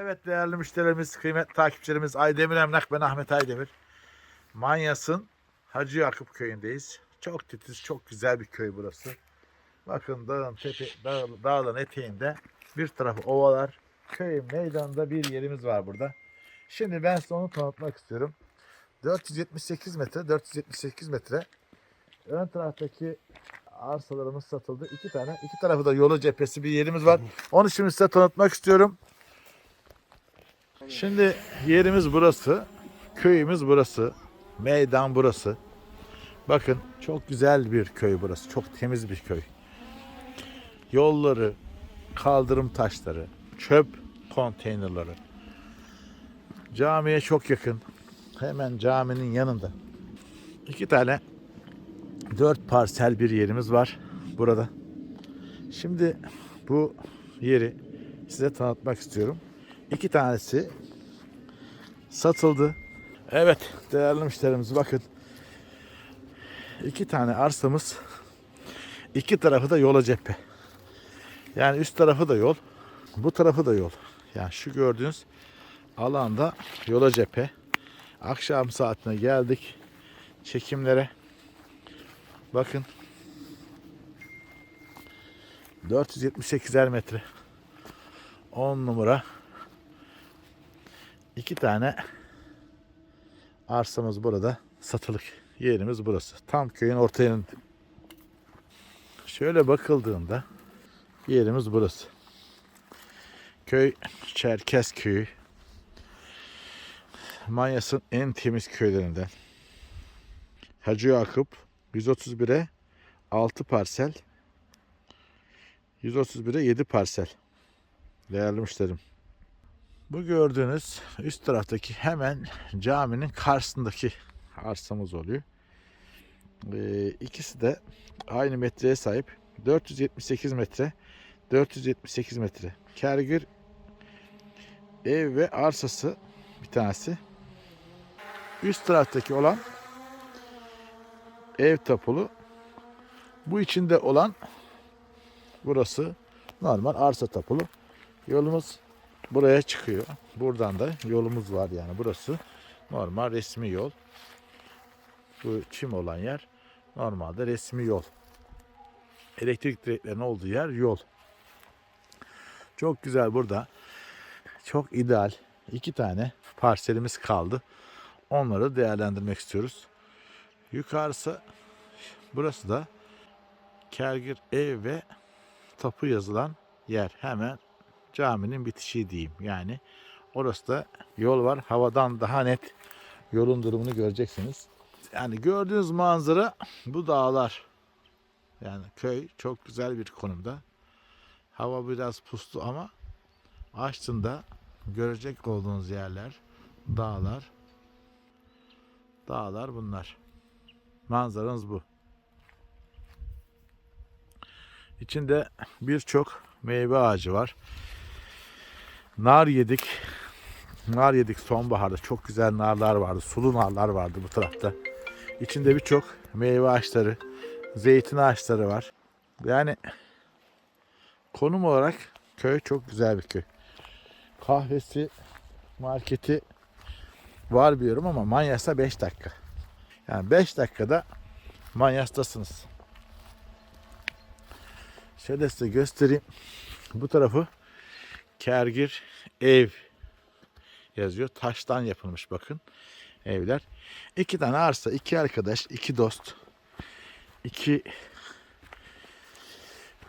Evet değerli müşterilerimiz, kıymetli takipçilerimiz Aydemir Emlak ben Ahmet Aydemir. Manyas'ın Hacı Yakup köyündeyiz. Çok titiz, çok güzel bir köy burası. Bakın dağın tepe, dağ, dağların eteğinde bir tarafı ovalar. Köyün meydanında bir yerimiz var burada. Şimdi ben size onu tanıtmak istiyorum. 478 metre, 478 metre. Ön taraftaki arsalarımız satıldı. İki tane, iki tarafı da yolu cephesi bir yerimiz var. Onu şimdi size tanıtmak istiyorum. Şimdi yerimiz burası. Köyümüz burası. Meydan burası. Bakın çok güzel bir köy burası. Çok temiz bir köy. Yolları, kaldırım taşları, çöp konteynerları. Camiye çok yakın. Hemen caminin yanında. İki tane dört parsel bir yerimiz var burada. Şimdi bu yeri size tanıtmak istiyorum. İki tanesi satıldı. Evet değerli müşterimiz bakın. İki tane arsamız. iki tarafı da yola cephe. Yani üst tarafı da yol. Bu tarafı da yol. Yani şu gördüğünüz alanda yola cephe. Akşam saatine geldik. Çekimlere. Bakın. 478'er metre. 10 numara. İki tane arsamız burada. Satılık yerimiz burası. Tam köyün orta. Şöyle bakıldığında yerimiz burası. Köy Çerkez köyü. Manyas'ın en temiz köylerinden. Hacı Yakup 131'e 6 parsel 131'e 7 parsel. Değerli müşterim. Bu gördüğünüz üst taraftaki hemen caminin karşısındaki arsamız oluyor. Ee, ikisi de aynı metreye sahip. 478 metre. 478 metre. Kergür ev ve arsası bir tanesi. Üst taraftaki olan ev tapulu. Bu içinde olan burası normal arsa tapulu. Yolumuz buraya çıkıyor. Buradan da yolumuz var yani burası normal resmi yol. Bu çim olan yer normalde resmi yol. Elektrik direklerinin olduğu yer yol. Çok güzel burada. Çok ideal. iki tane parselimiz kaldı. Onları değerlendirmek istiyoruz. Yukarısı burası da Kergir ev ve tapu yazılan yer. Hemen caminin bitişi diyeyim. Yani orası da yol var. Havadan daha net yolun durumunu göreceksiniz. Yani gördüğünüz manzara bu dağlar. Yani köy çok güzel bir konumda. Hava biraz puslu ama açtığında görecek olduğunuz yerler dağlar. Dağlar bunlar. Manzaranız bu. İçinde birçok meyve ağacı var. Nar yedik. Nar yedik sonbaharda. Çok güzel narlar vardı. Sulu narlar vardı bu tarafta. İçinde birçok meyve ağaçları, zeytin ağaçları var. Yani konum olarak köy çok güzel bir köy. Kahvesi, marketi var biliyorum ama Manyas'a 5 dakika. Yani 5 dakikada Manyas'tasınız. Şöyle size göstereyim. Bu tarafı Kergir ev yazıyor. Taştan yapılmış bakın evler. İki tane arsa, iki arkadaş, iki dost, iki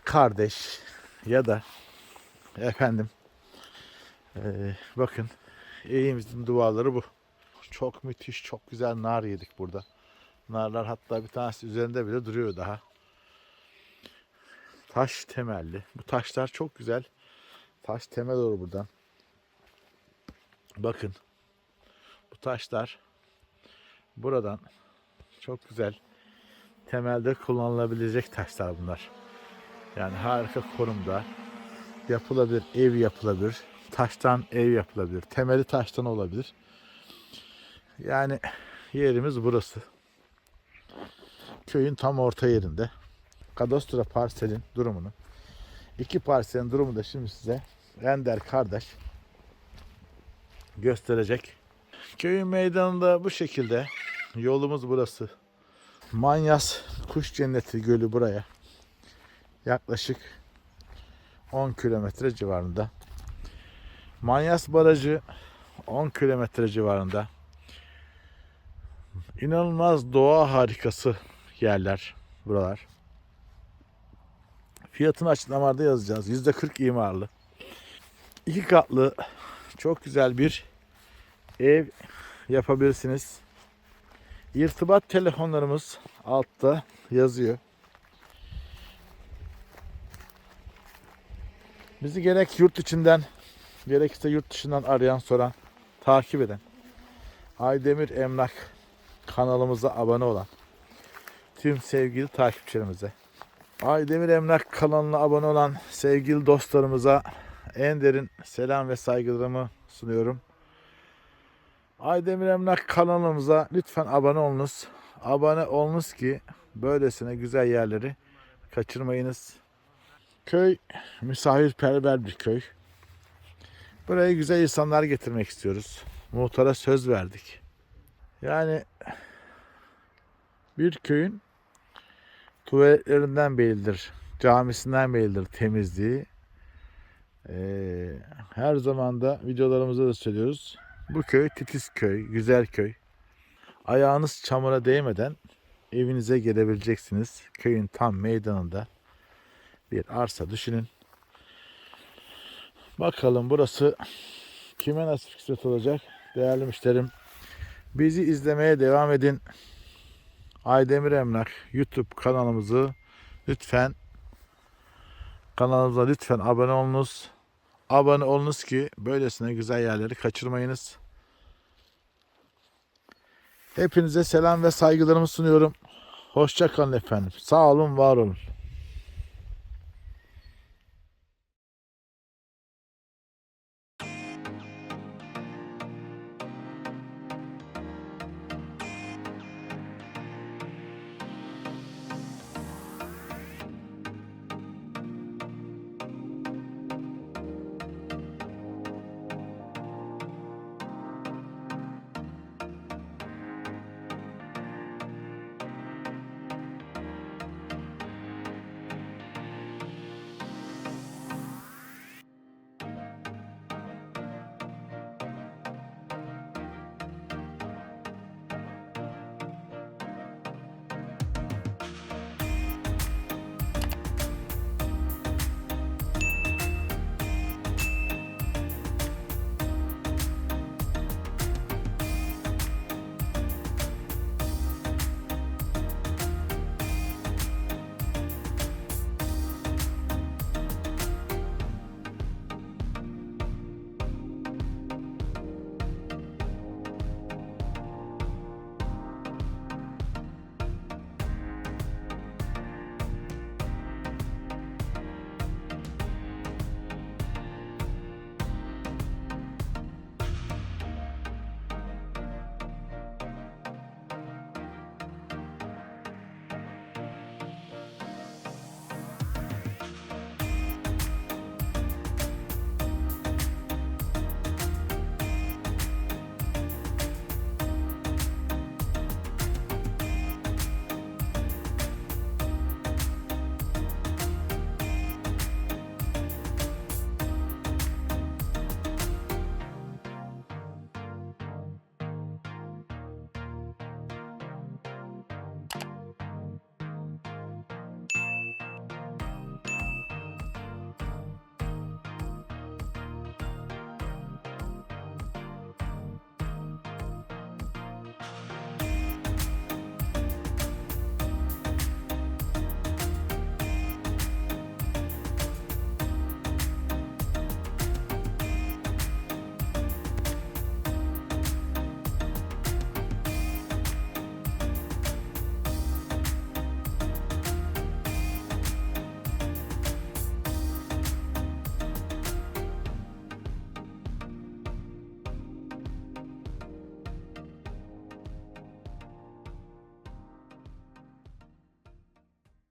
kardeş ya da efendim eee, bakın evimizin duvarları bu. Çok müthiş, çok güzel nar yedik burada. Narlar hatta bir tanesi üzerinde bile duruyor daha. Taş temelli. Bu taşlar çok güzel. Taş temel doğru buradan. Bakın. Bu taşlar buradan çok güzel temelde kullanılabilecek taşlar bunlar. Yani harika konumda yapılabilir, ev yapılabilir. Taştan ev yapılabilir. Temeli taştan olabilir. Yani yerimiz burası. Köyün tam orta yerinde. Kadastro parselin durumunu. iki parselin durumu da şimdi size Ender kardeş gösterecek. Köyün meydanında bu şekilde. Yolumuz burası. Manyas Kuş Cenneti Gölü buraya. Yaklaşık 10 kilometre civarında. Manyas Barajı 10 kilometre civarında. İnanılmaz doğa harikası yerler buralar. Fiyatını açıklamada yazacağız. %40 imarlı. İki katlı çok güzel bir ev yapabilirsiniz. İrtibat telefonlarımız altta yazıyor. Bizi gerek yurt içinden gerekirse yurt dışından arayan soran takip eden Aydemir Emlak kanalımıza abone olan tüm sevgili takipçilerimize Aydemir Emlak kanalına abone olan sevgili dostlarımıza en derin selam ve saygılarımı sunuyorum. Aydemir Emlak kanalımıza lütfen abone olunuz. Abone olunuz ki böylesine güzel yerleri kaçırmayınız. Köy misafirperver bir köy. Buraya güzel insanlar getirmek istiyoruz. Muhtara söz verdik. Yani bir köyün tuvaletlerinden bellidir, camisinden bellidir temizliği. Her zaman da videolarımızda da söylüyoruz. Bu köy titiz köy, güzel köy. Ayağınız çamura değmeden evinize gelebileceksiniz. Köyün tam meydanında bir arsa düşünün. Bakalım burası kime nasip kısmet olacak? Değerli müşterim bizi izlemeye devam edin. Aydemir Emlak YouTube kanalımızı lütfen kanalımıza lütfen abone olunuz. Abone olunuz ki böylesine güzel yerleri kaçırmayınız. Hepinize selam ve saygılarımı sunuyorum. Hoşça kalın efendim. Sağ olun, var olun.